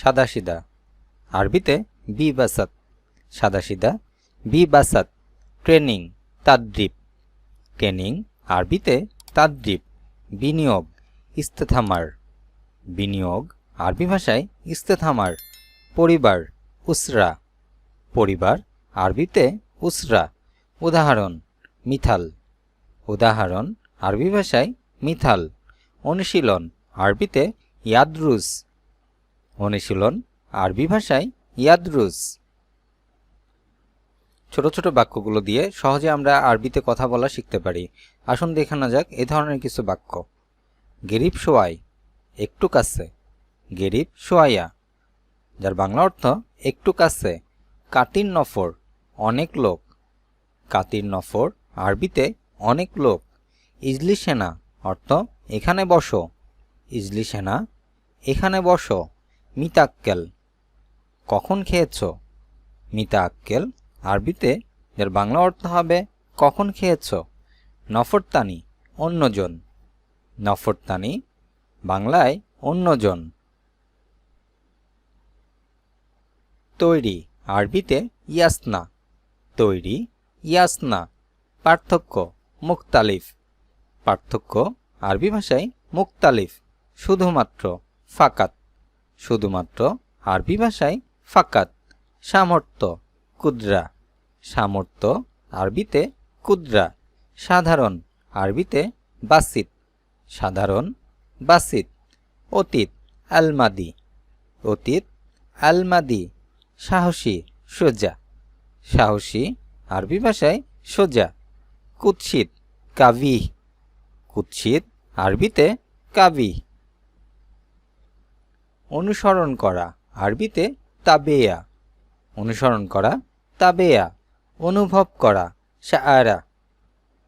সাদাসিধা আরবিতে বি বাসাত সাদাসিধা বি বাসাত ট্রেনিং, তাদ্রিব। ট্রেনিং, আরবিতে তাদ্রিব, বিনিয়োগ, ইস্তেথামার। বিনিয়োগ, আরবি ভাষায় ইস্তেথামার, পরিবার, উসরা। পরিবার, আরবিতে উসরা, উদাহরণ, মিথাল। উদাহরণ, আরবি ভাষায় মিথাল, অনুশীলন, আরবিতে ইয়াদরুস অনুশীলন আরবি ভাষায় ইয়াদরুস ছোট ছোট বাক্যগুলো দিয়ে সহজে আমরা আরবিতে কথা বলা শিখতে পারি। আসুন দেখানো যাক এ ধরনের কিছু বাক্য। গেরিব সোয়াই, একটু কাছে। গেরিব সোয়াইয়া, যার বাংলা অর্থ একটু কাছে। কাতির নফর, অনেক লোক। কাতির নফর, আরবিতে অনেক লোক। ইজলি সেনা, অর্থ এখানে বসো। ইজলি সেনা, এখানে বসো। মিতাক্কেল। কখন খেয়েছ? মিতা আক্কেল আরবিতে, যার বাংলা অর্থ হবে, কখন খেয়েছ? নফরতানি, অন্যজন। নফরতানি, বাংলায়, অন্যজন। তৈরি, আরবিতে, ইয়াসনা। তৈরি, ইয়াসনা, পার্থক্য মুক্তালিফ পার্থক্য, আরবি ভাষায় মুক্তালিফ শুধুমাত্র, ফাকাত। শুধুমাত্র আরবি ভাষায় ফাকাত, সামর্থ্য, কুদ্রা। সামর্থ্য আরবিতে কুদ্রা, সাধারণ আরবিতে বাসিত। সাধারণ বাসিত, অতীত আলমাদি। অতীত আলমাদি, সাহসী, সোজা। সাহসী আরবি ভাষায় সোজা, কুৎসিত কাভি কুৎসিত আরবিতে কাভি অনুসরণ করা। আরবিতে তাবেয়া। অনুসরণ করা, তাবেয়া। অনুভব করা, শাআরা।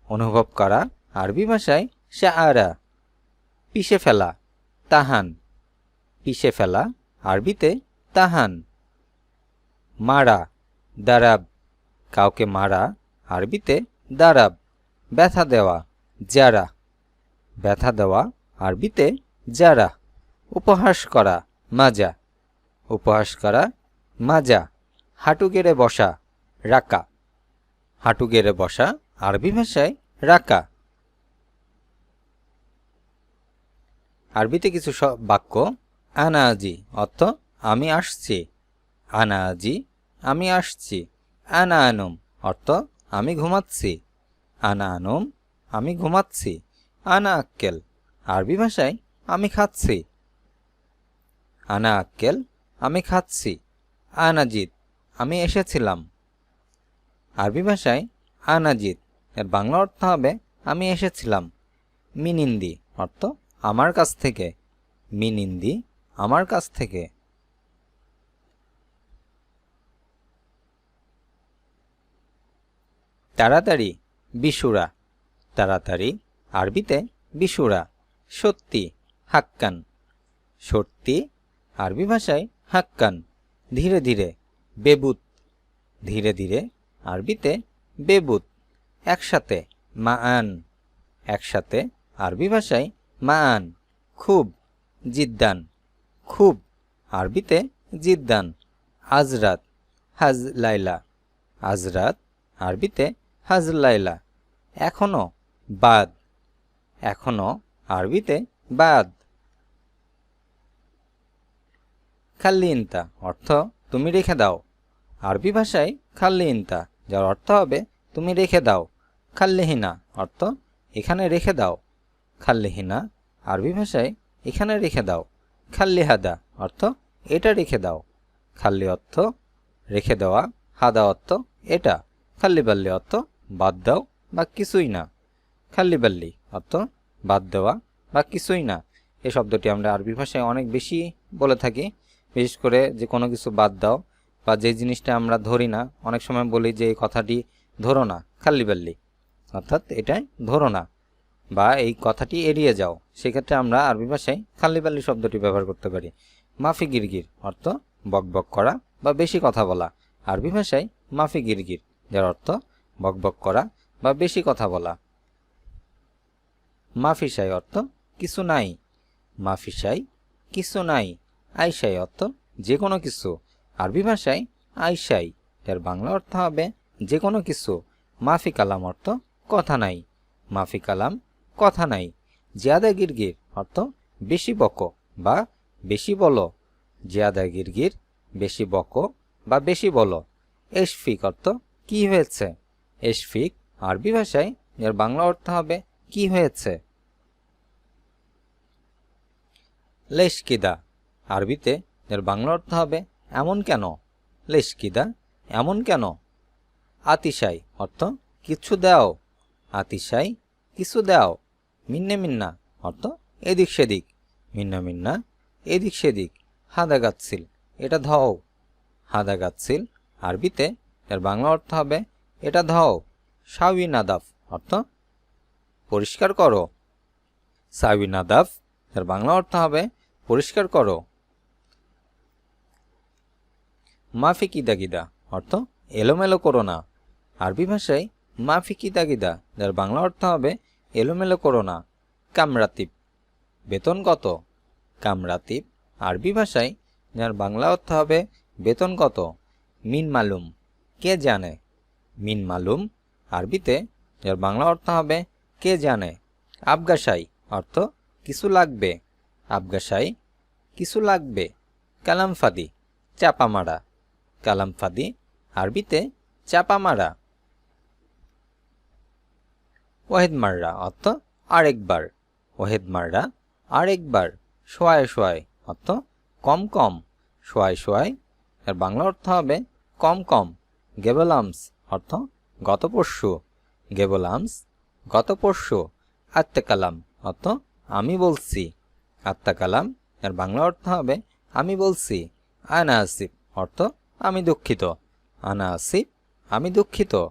অনুভব করা, আরবি ভাষায় শাআরা। পিষে ফেলা, তাহান। পিষে ফেলা, আরবিতে তাহান। মারা, দারাব। কাউকে মারা, আরবিতে দারাব। ব্যথা দেওয়া, যারা। ব্যথা দেওয়া, আরবিতে যারা। উপহাস করা মাজা, উপহাস করা মাজা, হাঁটু গেড়ে বসা রাকা। হাঁটু গেড়ে বসা আরবি ভাষায় রাকা। আরবিতে কিছু বাক্য, আনাজি, অর্থ, আমি আসছি। আনাজি, আমি আসছি। আনা আনুম অর্থ, আমি ঘুমাচ্ছি। আনা আনুম আমি ঘুমাচ্ছি। আনা আক্কেল আরবি ভাষায় আমি খাচ্ছি। আনা আক্কেল, আমি খাচ্ছি। আনাজিদ আমি এসেছিলাম। আরবি ভাষায় আনাজিদ এর বাংলা অর্থ হবে, আমি এসেছিলাম। মিনিন্দি, অর্থ আমার কাছ থেকে। মিনিন্দি, আমার কাছ থেকে। তাড়াতাড়ি, বিশুরা। তাড়াতাড়ি, আরবিতে বিশুরা। সত্যি, হাক্কান। সত্যি আরবি ভাষায় হাক্কান, ধীরে ধীরে বেবুত, ধীরে ধীরে আরবিতে বেবুত, একসাথে মা আন একসাথে আরবি ভাষায় মা আন খুব, জিদ্দান, খুব, আরবিতে জিদ্দান, আজরাত হাজ লাইলা আজরাত, আরবিতে হাজ লাইলা এখনও বাদ, এখনও আরবিতে বাদ। খাল্লি ইন্তা অর্থ তুমি রেখে দাও। আরবি ভাষায় খাল্লি ইন্তা যার অর্থ হবে তুমি রেখে দাও। খাল্লিহিনা, অর্থ এখানে রেখে দাও। খাল্লিহিনা, আরবি ভাষায় এখানে রেখে দাও। খাল্লি হাদা অর্থ এটা রেখে দাও। খাল্লি অর্থ রেখে দেওয়া হাদা অর্থ এটা। খাল্লি বাল্লি অর্থ বাদ দাও বা কিছুই না। খাল্লি বাল্লি অর্থ বাদ দেওয়া বা কিছুই না। এই শব্দটি আমরা আরবি ভাষায় অনেক বেশি বলে থাকি। বিশেষ করে যে কোনো কিছু বাদ দাও বা যে জিনিসটা আমরা ধরি না, অনেক সময় বলি যে এই কথাটি ধরো না, খাল্লি বাল্লি। অর্থাৎ এটাই ধরো না বা এই কথাটি এড়িয়ে যাও। সেক্ষেত্রে আমরা আরবি ভাষায় খাল্লি বাল্লি শব্দটি ব্যবহার করতে পারি। মাফি গিরগির অর্থ বকবক করা বা বেশি কথা বলা। আরবি ভাষায় মাফি গিরগির, যার অর্থ বকবক করা বা বেশি কথা বলা। মাফিসাই অর্থ কিছু নাই। মাফিসাই কিছু নাই। আইসাই অর্থ যে কোনো কিছু। আরবি ভাষায় আইসাই, এর বাংলা অর্থ হবে যে কোনো কিছু। মাফি কালাম অর্থ কথা নাই। মাফি কালাম কথা নাই। জিয়াদা গিরগির অর্থ বেশি বকো বা বেশি বলো। জিয়াদা গিরগির বেশি বকো বা বেশি বলো। এশফিক অর্থ কি হয়েছে? এশফিক আরবি ভাষায় এর বাংলা অর্থ হবে কি হয়েছে? লেশকিদা আরবিতে, এর বাংলা অর্থ হবে, এমন কেন? লেশকিদা, এমন কেন? আতিশাই অর্থ, কিছু দাও আতিশাই কিছু দাও মিন্নে, মিন্না অর্থ, এদিক সেদিক মিন্না মিন্না এদিক সেদিক হাদা গাচ্ছিল এটা ধও হাদা গাচ্ছিল আরবিতে, এর বাংলা অর্থ হবে, এটা ধও সাউি নাদাফ অর্থ, পরিষ্কার করো সাউি নাদাফ এর বাংলা অর্থ হবে, পরিষ্কার করো মাফি কিদা অর্থ এলোমেলো করো না। আরবি ভাষায় মাফি কিদা যার বাংলা অর্থ হবে এলোমেলো করো না, কামরাতিব। বেতন কত কামরাতিব। আরবি ভাষায় যার বাংলা অর্থ হবে বেতন কত মিন মালুম। কে জানে? মিন মালুম। আরবিতে যার বাংলা অর্থ হবে কে জানে? আবগাসাই অর্থ কিছু লাগবে। আবগাসাই কিছু লাগবে। কালামফাদি চাপা মারা কালামফাদি, আরবিতে চাপা মারা ওয়াহেদ মাররা, অর্থ আরেকবার। ওয়াহেদ মাররা, আরেকবার। সোয়ায় সোয়ায় অর্থ কম কম। সোয়ায় সোয়ায় এর বাংলা অর্থ হবে কম কম। গেবলামস অর্থ গত পরশু। গেবলামস গত পরশু। আত্মাকালাম অর্থ আমি বলছি। আত্মাকালাম এর বাংলা অর্থ হবে আমি বলছি। আনা আসিফ, অর্থ আমি দুঃখিত। আনা আসিফ, আমি দুঃখিত।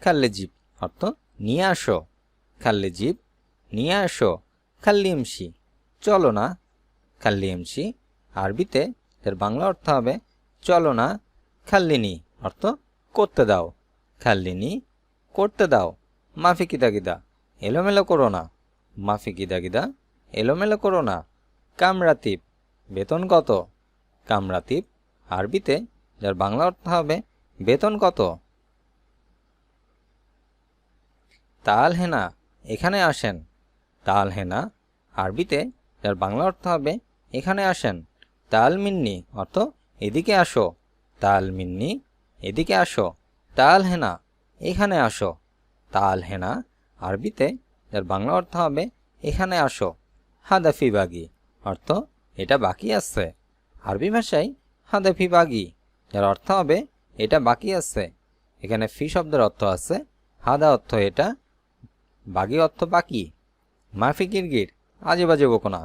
খাল্লে জিপ অর্থ, নিয়ে আসো। খাল্লে জিপ নিয়ে আসো। খাল্লিমসি চলো না। খাল্লিমসি আরবিতে এর বাংলা অর্থ হবে, চলো না। খাল্লিনি, অর্থ, করতে দাও। খাল্লিনি, করতে দাও। মাফি কিদা গিদা এলোমেলো করো না। মাফি গিদা গিদা এলোমেলো করো না। কামরাতিব, বেতন কত? কামরাতিব আরবিতে, যার বাংলা অর্থ হবে, বেতন কত? তাল হেনা এখানে আসেন। তাল হেনা আরবিতে, যার বাংলা অর্থ হবে, এখানে আসেন। তাল মিন্নি অর্থ এদিকে আসো। তাল মিন্নি এদিকে আসো। তাল হেনা এখানে আসো। তাল হেনা আরবিতে, যার বাংলা অর্থ হবে, এখানে আসো। হাদাফি বাগি, অর্থ এটা বাকি আছে। আরবি ভাষায় হাদাফি বাগি, যার অর্থ হবে, এটা বাকি আছে। এখানে ফি শব্দের অর্থ আছে, হাদা অর্থ এটা, বাগি অর্থ বাকি। মাফি গিরগির আজে বাজে বকোনা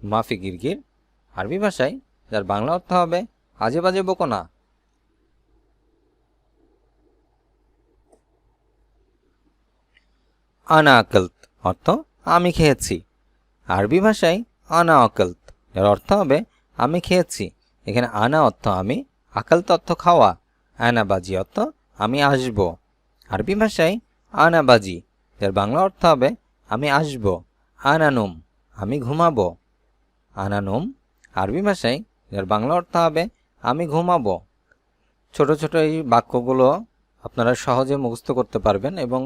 মাফি গিরগির, আরবি ভাষায়, যার বাংলা অর্থ হবে আজে বাজে বকোনা আনা আকলত, অর্থ, আমি খেয়েছি। আরবি ভাষায়, আনা অকলত এর অর্থ হবে আমি খেয়েছি। এখানে আনা অর্থ আমি আকালত অর্থ খাওয়া, আনাবাজি অর্থ আমি আসব। আরবি ভাষায় আনাবাজি এর বাংলা অর্থ হবে আমি আসব, আনানুম, আমি ঘুমাবো। আনানুম, আরবি ভাষায় এর বাংলা অর্থ হবে আমি ঘুমাবো। ছোট ছোট এই বাক্যগুলো আপনারা সহজে মুখস্থ করতে পারবেন এবং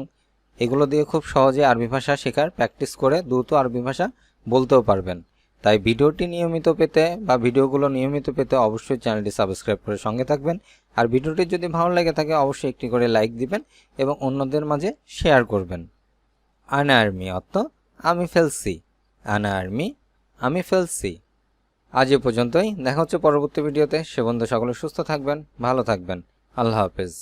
এগুলো দিয়ে খুব সহজে আরবি ভাষা শেখার প্র্যাকটিস করে দ্রুত আরবি ভাষা বলতেও পারবেন। তাই ভিডিওটি নিয়মিত পেতে বা ভিডিওগুলো নিয়মিত পেতে অবশ্যই চ্যানেলটি সাবস্ক্রাইব করে সঙ্গে থাকবেন। আর ভিডিওটি যদি ভালো লেগে থাকে অবশ্যই একটি করে লাইক দিবেন এবং অন্যদের মাঝে শেয়ার করবেন। আনা আর্মি অর্থ আমি ফেলছি। আনা আর্মি, আমি ফেলছি। আজ এ পর্যন্তই। দেখা হচ্ছে পরবর্তী ভিডিওতে। সে বন্ধু সকলে সুস্থ থাকবেন, ভালো থাকবেন। আল্লাহ হাফেজ।